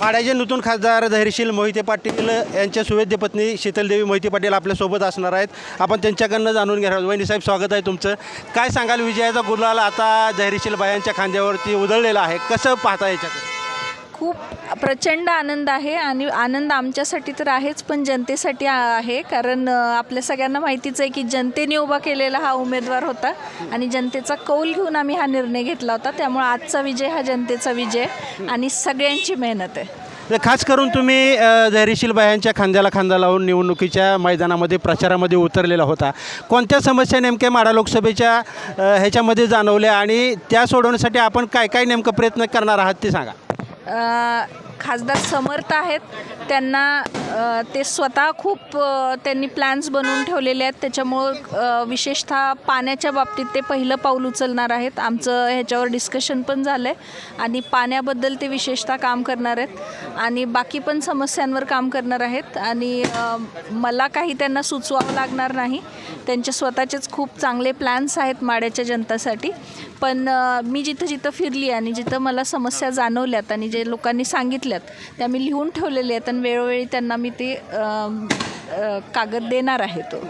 माड्याचे नूतन खासदार धैर्यशील मोहिते पाटील यांच्या सुवेद्य पत्नी शीतलदेवी मोहिते पाटील आपल्यासोबत असणार आहेत. आपण त्यांच्याकडनं जाणून घेणार आहोत. वहिनी साहेब स्वागत आहे तुमचं. काय सांगाल विजयाचा गुलाल आता धैर्यशील बायांच्या खांद्यावरती उधळलेला आहे. कसं पाहता याच्याकडे? खूप प्रचंड आनंद आहे आणि आनंद आमच्यासाठी तर आहेच पण जनतेसाठी आहे. कारण आपल्या सगळ्यांना माहितीच आहे की जनतेने उभा केलेला हा उमेदवार होता आणि जनतेचा कौल घेऊन आम्ही हा निर्णय घेतला होता. त्यामुळे आजचा विजय हा जनतेचा विजय आणि सगळ्यांची मेहनत आहे. खास करून तुम्ही अ, धैर्यशील बायांच्या खांद्याला खांदा लावून निवडणुकीच्या मैदानामध्ये प्रचारामध्ये उतरलेला होता. कोणत्या समस्या नेमक्या माडा लोकसभेच्या ह्याच्यामध्ये जाणवल्या आणि त्या सोडवण्यासाठी आपण काय काय नेमकं प्रयत्न करणार आहात ते सांगा. अ, खासदार समर्थ आहेत. त्यांना ते स्वतः खूप त्यांनी प्लॅन्स बनवून ठेवलेले आहेत. त्याच्यामुळं विशेषतः पाण्याच्या बाबतीत ते पहिलं पाऊल उचलणार आहेत. आमचं ह्याच्यावर डिस्कशन पण झालं आहे आणि पाण्याबद्दल ते विशेषतः काम करणार आहेत. आणि बाकी पण समस्यांवर काम करणार आहेत. आणि मला काही त्यांना सुचवावं लागणार नाही. त्यांचे स्वतःचेच खूप चांगले प्लॅन्स आहेत माड्याच्या जनतासाठी. पण मी जिथं जिथं फिरली आणि जिथं मला समस्या जाणवल्यात आणि जे लोकांनी सांगितलं सांगितल्यात त्या मी लिहून ठेवलेले आहेत आणि वेळोवेळी त्यांना मी ते कागद देणार आहे तो.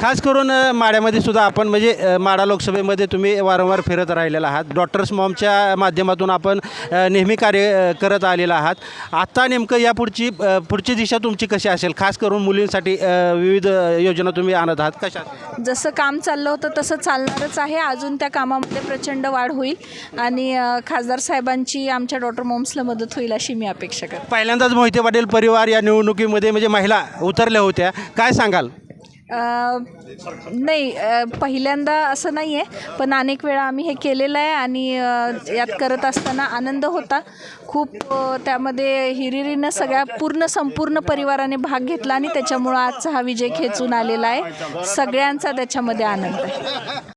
खास करून अ, माड्यामध्ये सुद्धा आपण म्हणजे अ, माडा लोकसभेमध्ये तुम्ही वारंवार फिरत राहिलेला आहात. डॉक्टर्स मॉमच्या माध्यमातून आपण अ, नेहमी कार्य अ, करत आलेला आहात. आता नेमकं या पुढची अ, पुढची दिशा तुमची कशी असेल? खास करून मुलींसाठी अ, विविध योजना तुम्ही आणत आहात. कशा जसं काम चाललं होतं तसं चालणारच आहे. अजून त्या कामामध्ये प्रचंड वाढ होईल आणि अ, खासदार साहेबांची आमच्या डॉक्टर मोम्सला मदत होईल अशी मी अपेक्षा करते. पहिल्यांदाच मोहिते पाटील परिवार या निवडणुकीमध्ये म्हणजे महिला उतरल्या होत्या. काय सांगाल? नाही पहिल्यांदा असं नाही आहे पण अनेक वेळा आम्ही हे केलेलं आहे आणि यात करत असताना आनंद होता. खूप त्यामध्ये हिरिरीनं सगळ्या पूर्ण संपूर्ण परिवाराने भाग घेतला आणि त्याच्यामुळं आजचा हा विजय खेचून आलेला आहे. सगळ्यांचा त्याच्यामध्ये आनंद आहे.